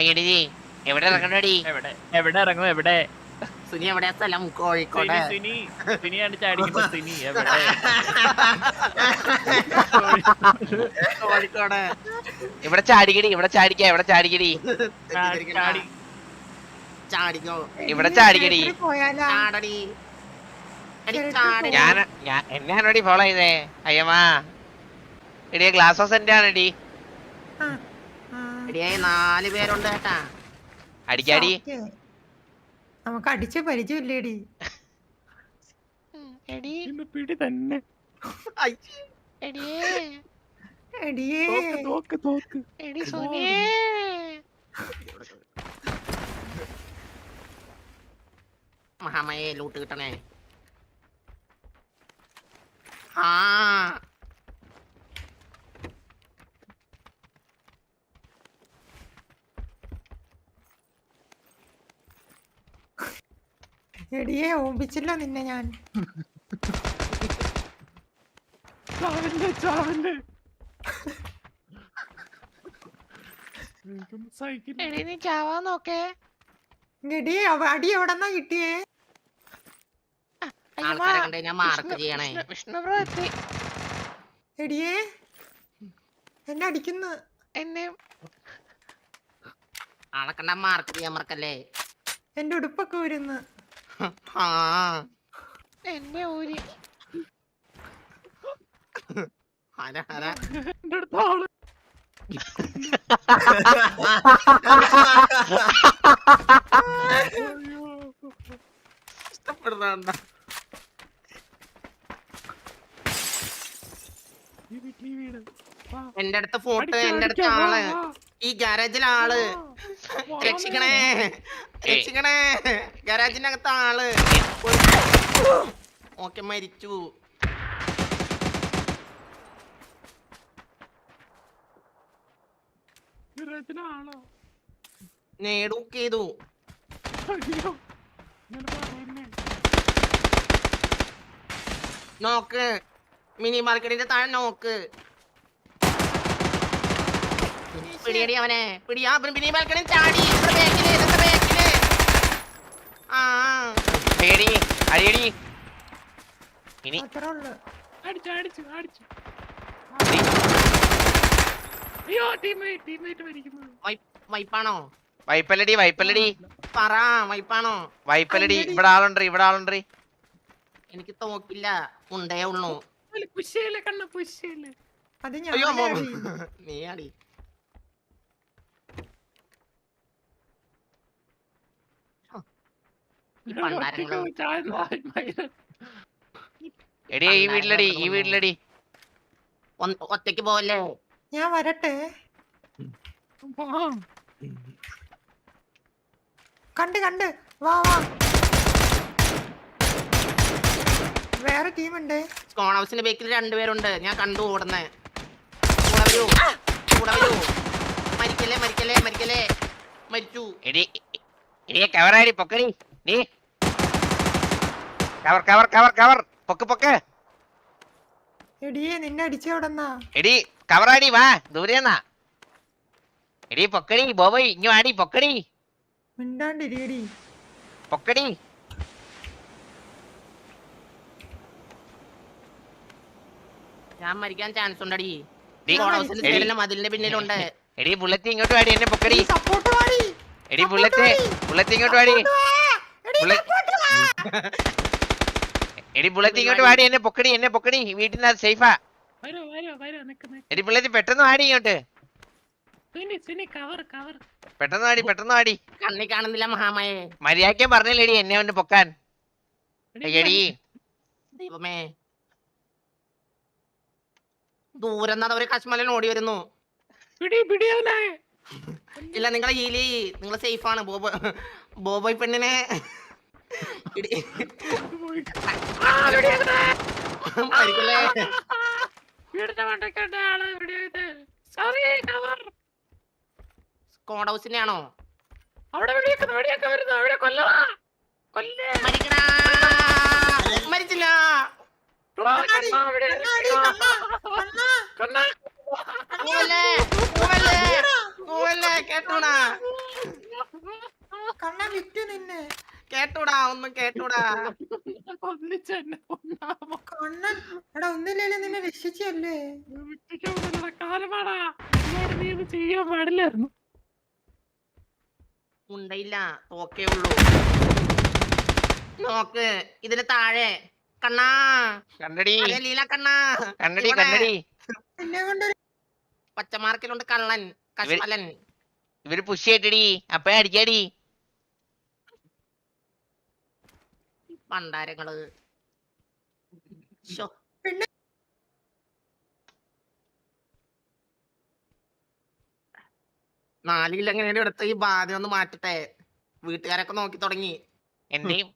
എവിടെ ഇറങ്ങണടി എവിടെ? എവിടെ ഇറങ്ങും? എവിടെ? സുനി എവിടെയാ സ്ഥലം? കോഴിക്കോട്. സിനി സിനി. സിനിയാണ് ചാടിക്കുന്ന സിനി എവിടെ? കോഴിക്കോട്. ഇവിടെ ചാടിക്കടി ഇവിടെ ചാടിക്ക ഇവിടെ ചാടിക്കടി. ചാടി ചാടി. ചാടിക്കോ. ഇവിടെ ചാടിക്കടി. പോയാലാ? ചാടടി. അടി ചാടി ഞാൻ ഞാൻ എന്നെയാണോടി ഫോളോ ചെയ്തേ അയ്യമ്മാ. ഇടിയ ഗ്ലാസ് ഹൗസ് എന്റെ ആണെടി. ആ, നാല് പേരുണ്ട് കേട്ടാ അടിക്കാടി നമുക്ക് അടിച്ച് പരിചയമില്ലേടി. പിടി തന്നെ. മഹാമയെ ലൂട്ട് കിട്ടണേ. ആ. എടിയെ ഓമ്പിച്ചല്ലോ നിന്നെ ഞാൻ. എടി നീ ചാവാൻ നോക്കേ. എടിയെ അടി എവിടെന്നാ കിട്ടിയേ? ആൾക്കാരെ കണ്ടു കഴിഞ്ഞാൽ മാർക്ക് ചെയ്യണേ. വിഷ്ണു ബ്രോ എത്തി. എടിയെ എന്നെ അടിക്കുന്നു. എന്നെ അളക്കണ്ട മാർക്ക് ചെയ്യാൻ മറക്കല്ലേ എന്റെ ഉടുപ്പൊക്കെ വരുന്നു എന്നെ ഊരി ആരാ ആരാ എന്റെ അടുത്ത. എന്റെ ഫോട്ടോ എന്റെ അടുത്ത് ആൾ. ഈ ഗാരേജിലെ ആൾ. രക്ഷിക്കണേ. രക്ഷിക്കണേ. ഗാരേജിന്റെ അകത്ത് ആൾ. ഓക്കെ മരിച്ചു. ഗരാജിലെ ആളോ? നേടൂക്ക് ചെയ്തു. അയ്യോ. ഇങ്ങനെ പറയുന്നേ. നോക്ക്. മിനി മാർക്കറ്റിന്റെ താഴെ നോക്ക്. പിടിയടി അവനെ. പിടിയാ മിനി ബാൽക്കണി ചാടി. ബാക്കിൽ ബാക്കിൽ. ആ അടിയടി ഇനി. അടിച്ചു അടിച്ചു അടിച്ചു. അയ്യോ ടീമേറ്റ് ടീമേറ്റ് മരിക്കുന്നു. വൈപ്പാണോ? വൈപ്പല്ലടി വൈപ്പല്ലടി. പറ വൈപ്പാണോ? വൈപ്പല്ലടി ഇവിടെ ആളുണ്ട് ഇവിടെ ആളുണ്ട്. എനിക്ക് തോക്കില്ല ഉണ്ടേ ഉള്ളൂ. പുഷ്യല്ലേ കണ്ണ പുഷ്യല്ലേ അത് അയ്യോ ഞാൻ നീ അടി ഈ പണ്ടാരങ്ങൾ എടി ഈ വീട്ടിലടി ഈ വീട്ടിലടി. ഒന്ന് ഒറ്റയ്ക്ക് പോവല്ലേ? ഞാൻ വരട്ടെ. കണ്ട് കണ്ട്. വാ വാ. വേറെ ടീമുണ്ട്. സ്കോൺ ഹൗസിന്റെ ബേക്കിൽ രണ്ടുപേരുണ്ട് ഞാൻ കണ്ടു ഓടുന്നേ. കൂടെ വരൂ. കൂടെ വരൂ. മരിക്കല്ലേ മരിക്കല്ലേ മരിക്കല്ലേ. മരിച്ചു. എടി എടിയെ കവറാടി പൊക്കടി. നീ കവർ കവർ കവർ കവർ. പൊക്ക് പൊക്ക്. എടിയെ നിന്നെ അടിച്ചെവിടെന്നാ എടി കവറാടി വാ. ദൂരെന്നാ എടി പൊക്കടി ബോബോയ് ഇങ്ങ് ആടി പൊക്കടി. മിണ്ടാണ്ടിരിയടി. പൊക്കടി. ഞാൻ മരിക്കാൻ ചാൻസ് ഉണ്ടടി. എടി, മതിലിന്റെ പിന്നിലുണ്ട്. എടി ബുള്ളറ്റ് ഇങ്ങോട്ട് വാടി എന്നെ പൊക്കടി. സപ്പോർട്ട് വാടി. എടി ബുള്ളറ്റ് ബുള്ളറ്റ് ഇങ്ങോട്ട് വാടി. ബുള്ളറ്റ് എടി ബുള്ളറ്റ് ഇങ്ങോട്ട് വാടി എന്നെ പൊക്കടി എന്നെ പൊക്കടി. വീട്ടിനകത്ത് സേഫാ വരോ വരോ വരോ നിക്ക് നിക്ക്. എടി ബുള്ളറ്റ് പെട്ടെന്ന് വാടി ഇങ്ങോട്ട്. സുനി സുനി കവർ കവർ പെട്ടെന്ന് വാടി പെട്ടെന്ന് വാടി. കണ്ണി കാണുന്നില്ല മഹാമയെ. മര്യാദയ്ക്ക് പറഞ്ഞില്ലേടി എന്നെ ഒന്ന് പൊക്കാൻ. എടി ദൈവമേ. ദൂരം നിന്നാ ഒരു കശ്മലൻ ഓടി വരുന്നു. ഇല്ല നിങ്ങളെ ഹീലി നിങ്ങൾ സേഫാണ് ആണ്. ബോബോ ബോബോയ് പെണ്ണിനെ സ്കോഡ് ഹൗസിന്റെ ആണോ? അവിടെ വെടിയൊക്കെ വെടിയൊക്കെ വരുന്നു അവിടെ കൊല്ലേ. മരിച്ചില്ല. കേട്ടോണാ കണ്ണ വിറ്റു നിന്നെ. കേട്ടൂടാ ഒന്നും കേട്ടൂടാ. കണ്ണൻ എടാ ഒന്നില്ലല്ലോ നിന്നെ രക്ഷിച്ചല്ലേ ചെയ്യാൻ പാടില്ലായിരുന്നു. ഉണ്ടയില്ല തോക്കേ ഉള്ളൂ. നോക്ക് ഇതിന് താഴെ. കണ്ണാ. കണ്ടടി അതെ ലീല കണ്ണാ. കണ്ടടി ഇവിടെ. കണ്ടടി കൊണ്ട് പച്ചമാർക്കിലുണ്ട് കള്ളൻ കശ്മലൻ ഇവർ പുഷ് ചെയ്തിട്ടടി അപ്പഴേ അടിക്കാടി. പണ്ടാരങ്ങൾ. നാലില്ലെങ്ങനെ പിന്നെ? എങ്ങനെയാണ് എടുത്ത് ഈ ബാധ ഒന്ന് മാറ്റട്ടെ. വീട്ടുകാരൊക്കെ നോക്കി തുടങ്ങി. എന്റെയും?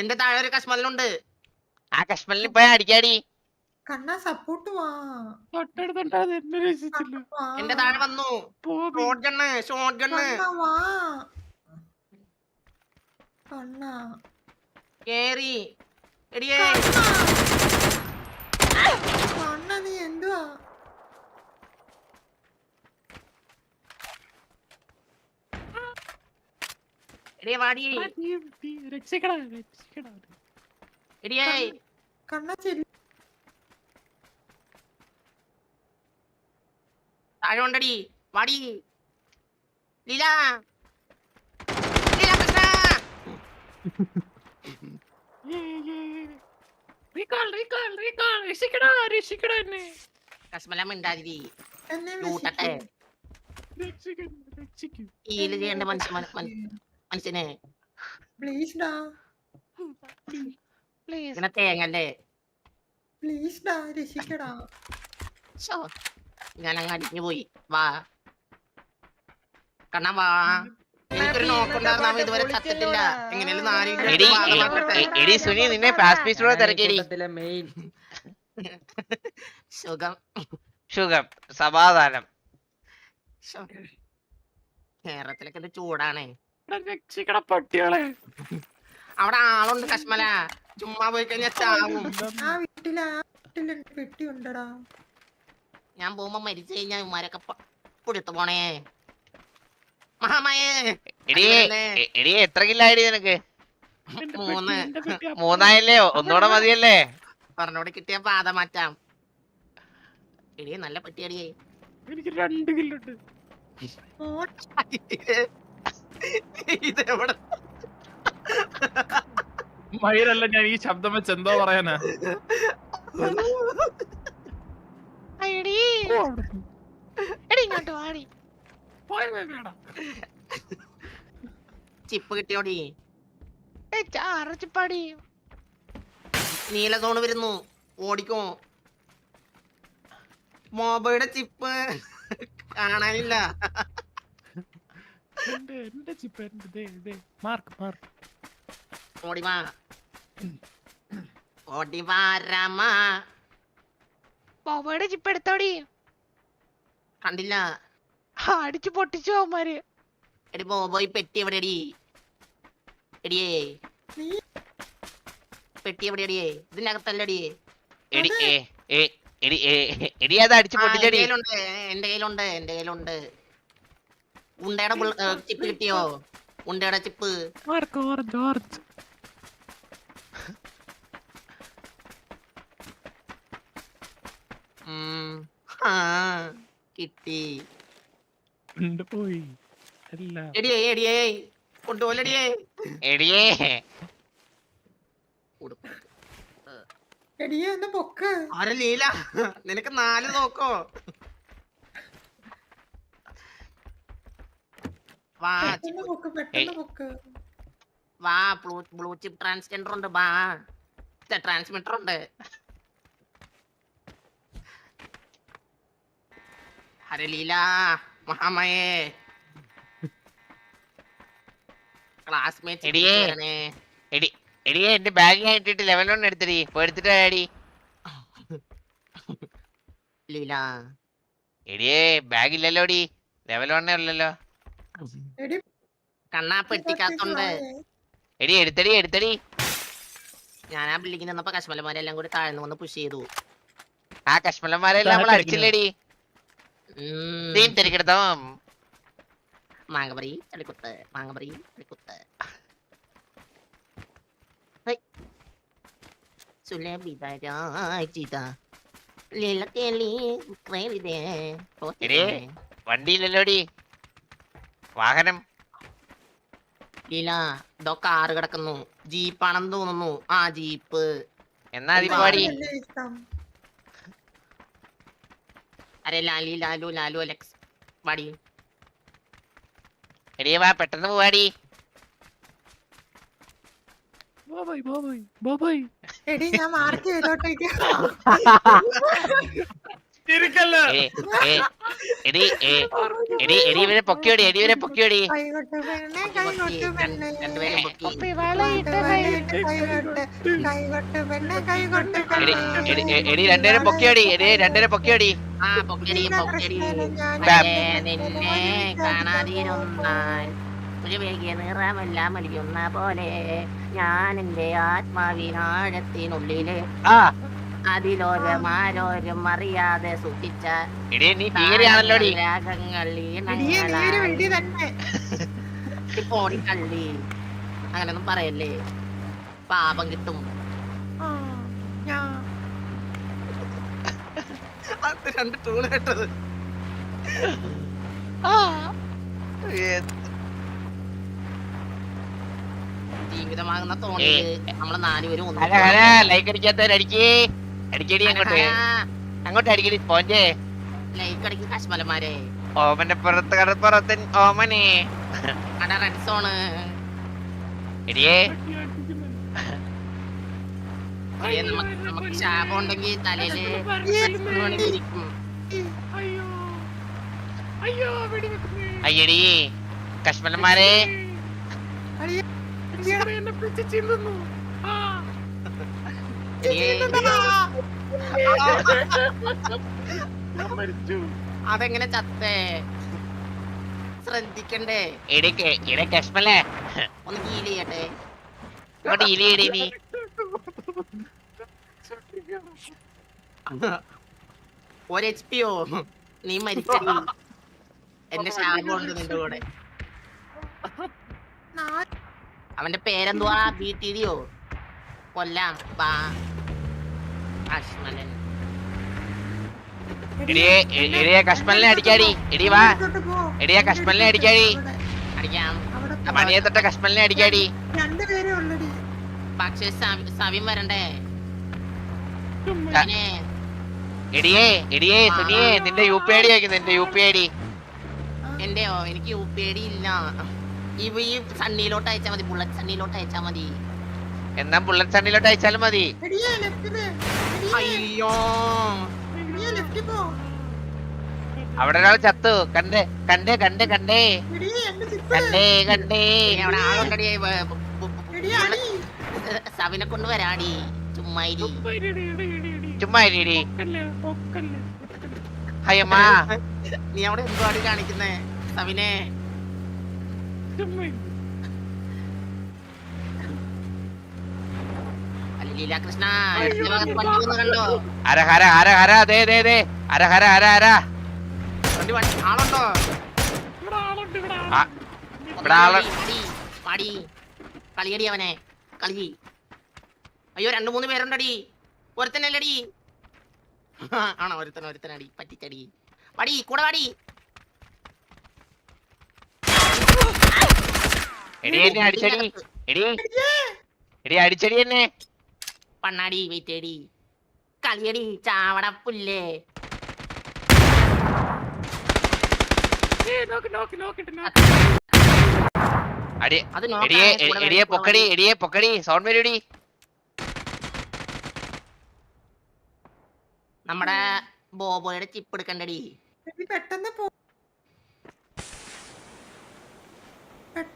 എന്റെ താഴെ ഒരു കശ്മലുണ്ട് ആ കശ്മലിന് ഇപ്പഴേ അടിക്കാടി. കണ്ണാ സപ്പോർട്ട് വാ. എന്റെ താഴെ വന്നു. Shotgun shotgun. വാ. കേറി. എടിയേ. കണ്ണ നീ എന്തുവാ? എടിയെ വാടി. രക്ഷിക്കടാ രക്ഷിക്കടാ. എടിയേ. കണ്ണ ചെല്ലി. താഴെ ഉണ്ടടി. വാടി. ലീല. റീകാൾ റീകാൾ റീകാൾ രക്ഷിക്കടാ രക്ഷിക്കടാ എന്നെ. കശ്മല മിണ്ടാതിരി. എന്നെ ലൂട്ടട്ടെ. ഈൽ ചെയ്യേണ്ട മനുഷ്യ മന- മന- മനുഷ്യനെ. പ്ലീസ് ഡാ പ്ലീസ് ഇങ്ങനെ തേങ്ങല്ലേ? പ്ലീസ് ഡാ രക്ഷിക്കടാ. ഞാൻ അങ്ങ് അടിഞ്ഞു പോയി. വാ. കണ്ണ വാ. എടി സുനി നിന്നെ സുഖം. സുഖം. സമാധാനം. കേരളത്തിലൊക്കെ ഇത് ചൂടാണേ. രക്ഷിക്കടാ പട്ടികളെ. അവിടെ ആളുണ്ട് കശ്മല. ചുമ്മാ പോയി കഴിഞ്ഞാൽ ചാവും. ആ വീട്ടിൽ. ആ വീട്ടിൽ പെട്ടി ഉണ്ടടാ. ഞാൻ പോകുമ്പോ മരിച്ചു കഴിഞ്ഞാൽ ഉമ്മാരൊക്കെ പൊടിത്തു പോണേ. എടി എടി എത്ര കില്ലായി നിനക്ക്? മൂന്ന്. മൂന്നായല്ലേ? ഒന്നുകൂടെ മതിയല്ലേ? പറഞ്ഞോട് കിട്ടിയ പാത മാറ്റാം. എടിയെ നല്ല പറ്റിയടിയേ എനിക്ക് രണ്ട് കില്ലുണ്ട്. ഇതെവിടെ? മയിലല്ല ഞാൻ ഈ ശബ്ദം വെച്ച് എന്തോ പറയാനാ. എടി. പോയി വേണ്ട ചിപ്പ് കിട്ടിയോടി? നീല സോണ് വരുന്നു. ഓടിക്കോ. മോബയുടെ ചിപ്പ്. കാണാനില്ല. എന്റെ ചിപ്പ് എന്റെ മാർക്ക് മാർക്ക്. ഓടിവാ ഓടിവാ രാമ. ബോബയുടെ ചിപ്പ് എടുത്തോടി. കണ്ടില്ല. അടിച്ചു പൊട്ടിച്ചു അവന്മാര്. എടി ബോബോയ് പെട്ടി എവിടെയടി? എടിയേ. പെട്ടി എവിടെയടിയേ? ഇതിനകത്തല്ലടിയേ. എടി ഏ ഏ എടി ഏ എടി അത് അടിച്ചു ആ, എന്റെ പൊട്ടിച്ചടി കയ്യിലുണ്ട് എന്റെ കയ്യിലുണ്ട് എന്റെ കയ്യിലുണ്ട്. ഉണ്ടയുടെ ചിപ്പ് കിട്ടിയോ? ഉണ്ടയുടെ ചിപ്പ്. കിട്ടി. ഉണ്ട് പോയി. അല്ല. എടിയേ എടിയേ കൊണ്ടുപോലടിയേ എടിയേ എടിയെ ഒന്ന് പൊക്ക്. ആരെ ലീല? നിനക്ക് നാല് നോക്കോ വാ പെട്ടെന്ന് പൊക്ക് പെട്ടെന്ന് പൊക്ക്. വാ ബ്ലൂ ബ്ലൂ ചിപ്പ് ട്രാൻസ്ജെൻഡർ ഉണ്ട് വാ ട്രാൻസ്മിറ്റർ ഉണ്ട്. ഹരലീല മഹാമയേ. ക്ലാസ്മേറ്റ് എടിയേ. എടി എടിയെ എന്റെ ബാഗ് ഞാൻ ഇട്ടിട്ട് ലെവൽ ഒന്ന് എടുത്തടി. എടുത്തിട്ട് അടി ലീല. എടിയേ ബാഗ് ഇല്ലല്ലോ ഡി ലെവൽ വണ്ണേ ഉള്ളല്ലോ. എടി കണ്ണാ പെട്ടിക്കകത്തുണ്ട്. എടി എടുത്തടി എടുത്തടി. ഞാൻ ആ ബിൽഡിങ്ങിൽ നിന്നപ്പോ കശ്മലമാരെല്ലാം കൂടി താഴ്ന്നു വന്ന് പുഷ് ചെയ്തു. ആ കശ്മലന്മാരെല്ലാം നമ്മൾ അടിച്ചില്ലേടി. തീം തിരിക്കെടുത്തോ മാങ്ങപറി ചളിക്കുത്ത് മാങ്ങപറി. എടേ. വണ്ടിയില്ലല്ലോടി. വാഹനം. ലീല ഇതോ ആറ് കിടക്കുന്നു. ജീപ്പാണെന്ന് തോന്നുന്നു. ആ ജീപ്പ്. എന്നാ അതിപ്പോ പാടി കാറിലല്ലേ ഇഷ്ടം? അരെ ലാലി ലാലു ലാലു അലക്സ്. വാടി. എടീ വാ പെട്ടെന്ന് പോവാടി. ബോബോയ് ബോബോയ് ബോബോയ്. എടി ഞാൻ മാർക്ക് ചെയ്തോട്ടേക്ക് ചിരിക്കല്ല ഏ, ഏ, എടി ഏ, എടി എടി ഇവരെ പൊക്കിയോടി എടി ഇവരെ പൊക്കിയോടി എടി രണ്ടുപേരും പൊക്കിയോടി എടി രണ്ടുപേരും പൊക്കിയോടി നിന്നെ കാണാതിരുന്നാൽ ഒരു വേഗിയ നിറമെല്ലാം മലിയുന്ന പോലെ ഞാൻ എന്റെ ആത്മാവിനാഴത്തിനുള്ളിൽ ആ. അതിലോരം ആരോരും അറിയാതെ ഭീകരയാണല്ലോടി രാഗങ്ങൾ അങ്ങനൊന്നും പറയല്ലേ? പാപം കിട്ടും. ആ, ഞാൻ അത് രണ്ട് കേട്ടത്. ജീവിതമാകുന്ന തോന്നി നമ്മൾ നാലുപേരും ഒന്നും അടിക്കേ ലൈക്ക് അടിക്കാത്തവരടിക്കേ അടിക്കടി അങ്ങോട്ട് അങ്ങോട്ട് അടിക്കടി സ്പോഞ്ചേ ലൈക്ക് അടിക്കും കശ്മലന്മാരെ ഓമന്റെ പുറത്ത് കടപ്പുറത്തൻ ഓമനെ അട റെഡ് സോണ് എടിയേ നമുക്ക് ശാപം ഉണ്ടെങ്കിൽ തലയിൽ അയ്യോ അയ്യോ വെടിവെക്കുന്നേ അയ്യടി കശ്മലന്മാരെ എന്നെ പിടിച്ച് മരിച്ചു അതെങ്ങനെ ചത്തേ? ശ്രദ്ധിക്കണ്ടേ. എടി എടി കഷ്മലേ. ഒന്ന് ഹീൽ ചെയ്യട്ടെ. ഇങ്ങോട്ട് ഇലിയടി നീ. ഒരു എച്ച് പിയോ നീ മരിച്ചടി. എന്റെ ശാപം ഉണ്ട് നിന്റെ കൂടെ. നാ- അവന്റെ പേരെന്തുവാ? ബി ടി ഡിയോ കൊല്ലാം. ബാ. എടിയെ അടിക്കാടി. എടി വാ. എടിയെ അടിക്കാടി. അടിക്കാം. തൊട്ട അടിക്കാടി. പക്ഷെ സവിൻ വരണ്ടേ? ചുമ്മാ. പിന്നെ? എടിയേ എടിയേ സുനിയേ നിന്റെ യു പി ഐ ഡി ആക്കി നിന്റെ യു പി ഐ ഡി. എന്റെയോ? എനിക്ക് യു പി ഐ ഡി ഇല്ല. ഈ സണ്ണിയിലോട്ട് അയച്ചാ മതി ബുള്ളറ്റ് സണ്ണിയിലോട്ട് അയച്ചാ മതി. എന്നാ ബുള്ളറ്റ് സണ്ണിലോട്ട് അയച്ചാലും മതി. അയ്യോ. അവിടെ ഒരാൾ ചത്തു. കണ്ടേ കണ്ടേ കണ്ടേ കണ്ടേ. കണ്ടേ കണ്ടേ. അവിടെ ആളുണ്ടടി സവിനെ കൊണ്ട് വരാടി. ചുമ്മാ ഇരി. ഇടി, ഇടി, ഇടി, ഇടി, ഇടി. ചുമ്മാ ഇരിടി ഒക്കല്ലേ, ഒക്കല്ലേ. ഹയമ്മാ. നീ അവിടെ എന്തുവാടി കാണിക്കുന്നേ? സവിനെ. ചുമ്മാ ലീലാകൃഷ്ണ കണ്ടോ ഹര ഹര ഹര ദേ ദേ ദേ. ഹര ഹര ഹര ഹര. വണ്ടി വണ്ടി ആളുണ്ടോ? ഇവിടെ ആളുണ്ട് ഇവിടെ ആ, ആളുണ്ട്. ഇവിടെ ആൾ. പാടി പാടി. കളിയടി അവനെ കളി. അയ്യോ രണ്ടു മൂന്ന് പേരുണ്ടടി. ഒരുത്തനല്ലടി. ആണോ ഒരുത്തൻ ഒരുത്തനടി. പറ്റിച്ചടി. പടി കൂടെ പാടി എടി എന്നെ അടിച്ചടി. എടി. എടി അടിച്ചടി എന്നെ. പണ്ണാടി വെയിറ്റേടി കളിയടി ചാവട പുല്ലേ. എടിയെ പൊക്കടി. എടിയെ പൊക്കടി സൗണ്ട് വരൂടി. നമ്മുടെ ബോബോയുടെ ചിപ്പ് എടുക്കണ്ടടി. എടി പെട്ടെന്ന് പോ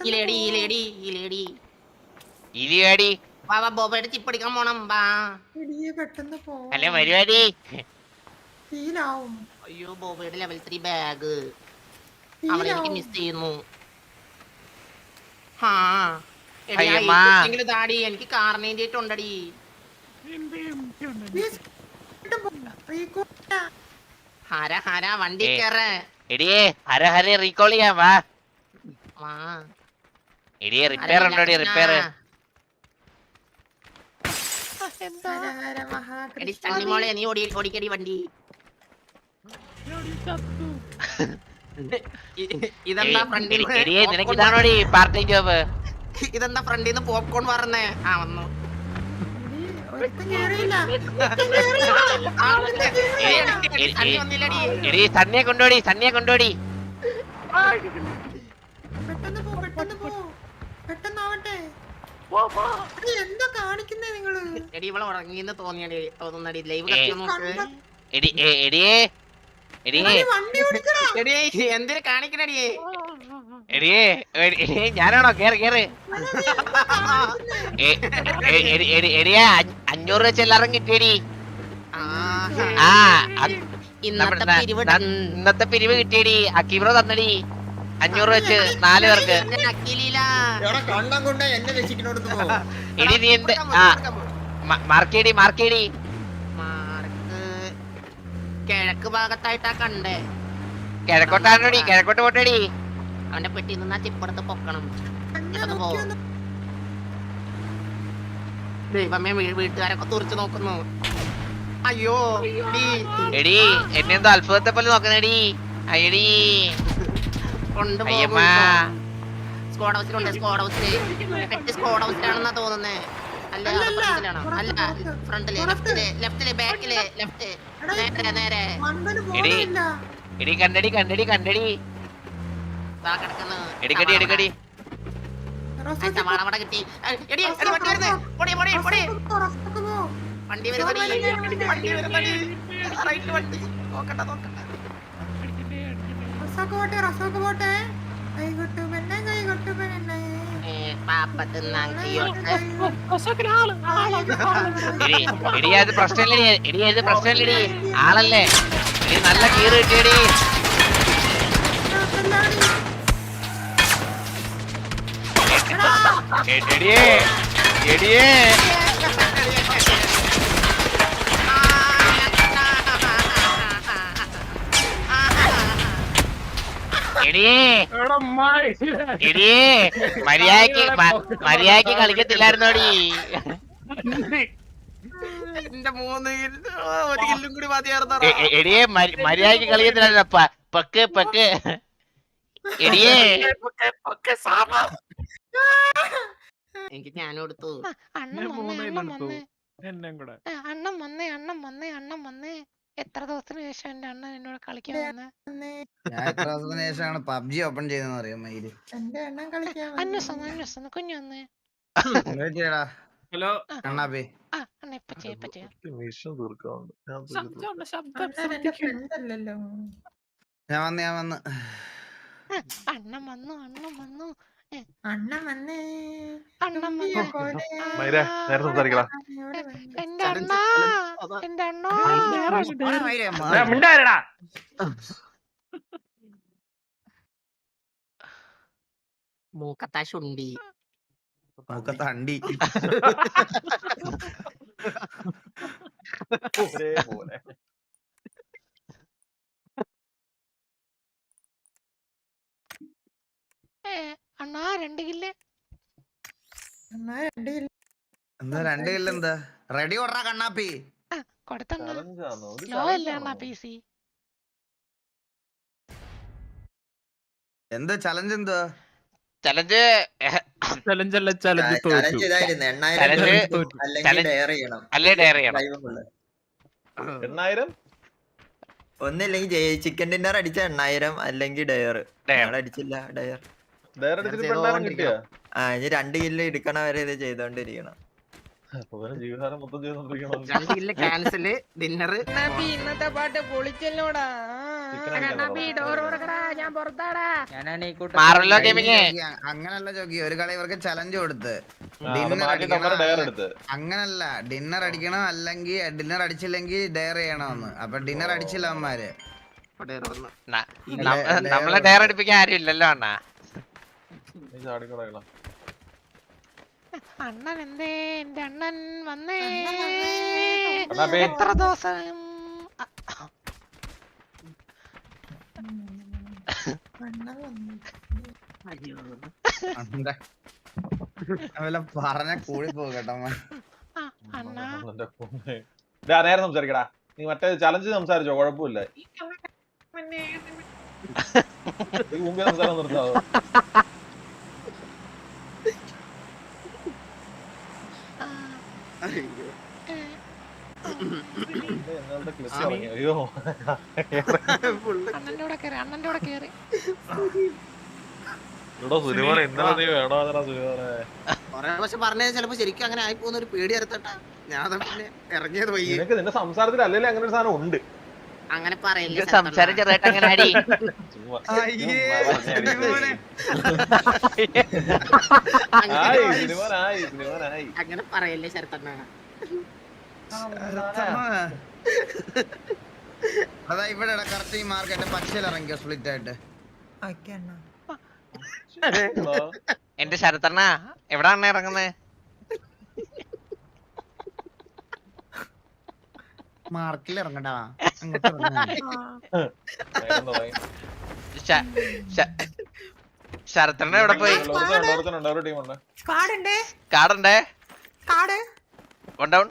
ഇലേടി ഇലേടി ഇലേടി ഇലിയാടി. വാ വാ ബോബോയുടെ ചിപ്പ് എടുക്കാൻ പോണം. വാ. ഇടിയെ പെട്ടെന്ന് പോ. അല്ല വരുവാടി ഫീലാവും. അയ്യോ ബോബോയുടെ ലെവൽ ത്രീ ബാഗ് അവളെ എനിക്ക് മിസ് ചെയ്യുന്നു. ഹാ. താടി എനിക്ക് ഹര ഹര വണ്ടി. കയറ എടിയെ ഹര ഹര റീകോൾ ചെയ്യാം വാ. വാ. എടിയെ റിപ്പയർ ഉണ്ടോടി റിപ്പയർ എടി തണ്ണിമോളെ നീ. ഓടി ഓടിക്കടി വണ്ടി. ഇതെന്താ ഫ്രണ്ടിൽ നിനക്ക് ഇതാണോടി പാർട്ട് ജോബ് ഇതെന്താ ഫ്രണ്ടിൽ നിന്ന് പോപ്കോൺ പറഞ്ഞേ ആ വന്നു. എടി, സണ്ണിയെ കൊണ്ടോടി സണ്ണിയെ കൊണ്ടോടി. പെട്ടെന്ന് പോ പെട്ടെന്ന് പോ. പെട്ടെന്നാവട്ടെ. എന്താ കാണിക്കുന്നേ നിങ്ങൾ? എടി ഇവിടെ ഉറങ്ങിന്ന് തോന്നിയടി തോന്നുന്നടി. ലൈവ് നോക്ക്. എടി എടിയെ എന്തിനു കാണിക്കണടിയേ ഞാനാണോ? കേറ് കേറ്. എടിയെ അഞ്ഞ- അഞ്ഞൂറ് വെച്ച് എല്ലാരും കിട്ടിയടി. ആ ഇന്നത്തെ പിരിവ് കിട്ടിയടി. അക്കീബ്രോ തന്നടി. അഞ്ഞൂറ് വെച്ച് നാല് പേർക്ക്. കണ്ണം കൊണ്ട് എന്നെ രക്ഷിക്കണോടത്ത് പോ. നീ എന്ത്? ആ. മാർക്കേടി മാർക്കേടി. മാർക്ക് കിഴക്ക് ഭാഗത്തായിട്ടാ കണ്ടേ. കിഴക്കോട്ടാണോടി? കിഴക്കോട്ട് പോട്ടേടി. അവന്റെ പെട്ടി നിന്നാ ചിപ്പടത്ത് പൊക്കണം. ദൈവമേ വീട്ടുകാരൊക്കെ തുറച്ചു നോക്കുന്നു. അയ്യോ എടി. എന്നെന്തോ അത്ഭുതത്തെ പോലെ നോക്കുന്നടി. അയ്യടി. കൊണ്ടുപോകും സ്ക്വാഡ് ഹൗസിലുണ്ട് സ്ക്വാഡ് ഹൗസിൽ പെട്ടി സ്ക്വാഡ് ഹൗസിലാണെന്നാ തോന്നുന്നേ അല്ല ഫ്രണ്ടിലാണോ? അല്ല ഫ്രണ്ടിൽ. ലെഫ്റ്റിൽ ലെഫ്റ്റിൽ ബാക്കിൽ ലെഫ്റ്റ്. നേരെ നേരെ. എടി. കണ്ടടി കണ്ടടി കണ്ടടി. എടുക്കടി എടുക്കടി. കിട്ടി. എടി എടി വണ്ടി വരുന്നേ. പൊടി പൊടി പൊടി. വണ്ടി വരുന്നടി വണ്ടി വരുന്നടി റൈറ്റ് വണ്ടി. നോക്കണ്ട നോക്കണ്ട. പോട്ടെ കൈകൊട്ടു പെണ്ണെ കൈകൊട്ടു പെണ്ണെ അത് പ്രശ്നമില്ലടി എടി അത് പ്രശ്നമില്ലടി. ആളല്ലേ? എടി നല്ല കീറ് കിട്ടിയടി. എടിയേ. എടിയേ. കൂടി മര്യാദയ്ക്ക് എ- എ- എടിയേ മര്യാദയ്ക്ക് കളിക്കത്തില്ലായിരുന്നോ? പ- പക്ക് പക്ക്. എടിയേ എനിക്ക് ഞാനും എടുത്തു അണ്ണം ഞാൻ വന്നേ അണ്ണൻ. വന്നേ. അണ്ണൻ വന്നേ അണ്ണൻ വന്നേ അണ്ണൻ വന്നേ. എത്ര ദിവസത്തിന് ശേഷം എന്റെ അണ്ണൻ എന്നോട് കളിക്കാൻ വന്നേ? ഞാൻ എത്ര ദിവസത്തിന് ശേഷമാണ് പബ്ജി ഓപ്പൺ ചെയ്തെന്ന് അറിയാം മയിൽ? എന്റെ എണ്ണം കളിക്കാൻ അന്വേഷണം അന്വേഷണം കുഞ്ഞു വന്നേ. ചെയ്യടാ ഹലോ? കണ്ണാപ്പി ആ അണ്ണ ഇപ്പൊ ചെയ്യാം ഇപ്പൊ ചെയ്യാം. മിഷൻ തീർക്കാറുണ്ട് ഞാൻ ശബ്ദം ശബ്ദം എന്റെ. ഫ്രണ്ട് അല്ലല്ലോ. ഞാൻ വന്ന് ഞാൻ വന്ന്. അണ്ണൻ അണ്ണം വന്നു അണ്ണൻ വന്നു. അണ്ണൻ വന്നേ പോലെ നേരെ സംസാരിക്കടാ. എന്റെ അണ്ണാ. എന്റെ. മൂക്കത്താ ശുണ്ടി മൂക്കത്ത് അണ്ടി ഒരേപോലെ ഏ, അണ്ണാ രണ്ട് കില്ല്. അണ്ണാ രണ്ട് കിലോ എന്താ രണ്ട് കില്ല എന്താ? റെഡി ഓടാ കണ്ണാപ്പി. കൊടുത്തണ്ണ ചലഞ്ചാണോ ഒരു സ്ലോ അല്ലേ അണ്ണാ challenge പി സി എന്താ ചലഞ്ച് എന്താ? ചലഞ്ച് ചലഞ്ച് അല്ല ചലഞ്ച് തോറ്റു. ചലഞ്ച് ചെയ്യണം. അല്ലേ ഡയർ ചെയ്യണം? ലൈവ് ഫുള്ള് എണ്ണായിരം? ഒന്നില്ലെങ്കിൽ ചിക്കൻ ഡിന്നർ അടിച്ച എണ്ണായിരം. അല്ലെങ്കിൽ ഡയർ ഡയർ അടിച്ചില്ല ഡയർ ഇനി രണ്ട് കില്ല് എടുക്കണ വരെ ഇത് ചെയ്തോണ്ടിരിക്കണം. ക്യാൻസൽ ഡിന്നർ ഇന്നത്തെ പാട്ട് പൊളിച്ചല്ലോടാ. അങ്ങനല്ല ജോഗി ഒരു കളി ഇവർക്ക് ചലഞ്ച് കൊടുത്ത്. ഡിന്നർ മാറ്റിട്ട് ഡയർ എടുത്ത്. അങ്ങനല്ല ഡിന്നർ അടിക്കണം അല്ലെങ്കിൽ ഡിന്നർ അടിച്ചില്ലെങ്കിൽ ഡയർ ചെയ്യണമെന്ന്. അപ്പൊ ഡിന്നർ അടിച്ചില്ല ഇല്ല, നമ്മളെ. ഡയർ അടിപ്പിക്കാൻ ആരും ഇല്ലല്ലോ അണ്ണാ. അണ്ണൻ എന്തേ? എന്റെ അണ്ണൻ വന്നേ. അണ്ണൻ എത്ര ദിവസം? പറഞ്ഞ കൂടി പോകും കേട്ടോ മോൻ. ആ അണ്ണാ. എന്റെ പൊന്നേ. ഡാ, നേരെ സംസാരിക്കടാ. നീ മറ്റേ ചലഞ്ച് സംസാരിച്ചോ? കുഴപ്പമില്ല. സംസാരം നിർത്താവോ ആ, അയ്യോ ഏ, ഇത് എന്നോട് ക്ലിപ്പ് ഇറങ്ങി. അയ്യോ അണ്ണന്റെ കൂടെ കേറി അണ്ണന്റെ കൂടെ കേറി ഇവിടെ സുനിമോനെ ഇന്നലെ നീ വേണോ അതിനാ സുനിമോനെ കൊറേ പക്ഷെ പറഞ്ഞത് ചിലപ്പോ ശരിക്കും അങ്ങനെ ആയി പോകുന്ന ഒരു പേടി അറുത്തട്ടാ ഞാൻ പിന്നെ ഇറങ്ങിയത് വയ്യ. നിനക്ക് നിന്റെ സംസാരത്തിൽ അല്ലല്ലേ അങ്ങനെ ഒരു സാധനം ഉണ്ട്. അങ്ങനെ പറയല്ലേ സംസാരം ചെറുതായിട്ട് അങ്ങനെ അടി അങ്ങനെ പറയല്ലേ ശരത്തണ്ണ? അതാ ഇവിടെ കറക്റ്റ് ഈ മാർക്കറ്റ് പച്ചയിൽ ഇറങ്ങിയോ സ്പ്ലിറ്റ് ആയിട്ട്. അണ്ണാ എന്റെ ശരത്തണ്ണ എവിടാണ് ഇറങ്ങുന്നത് മാർക്കിൽ ഇറങ്ങണ്ടാ ശരത്തണ്ണ എവിടെ പോയി? കാടുണ്ടേ കാടുണ്ടേ കാട് കൊണ്ടൗൺ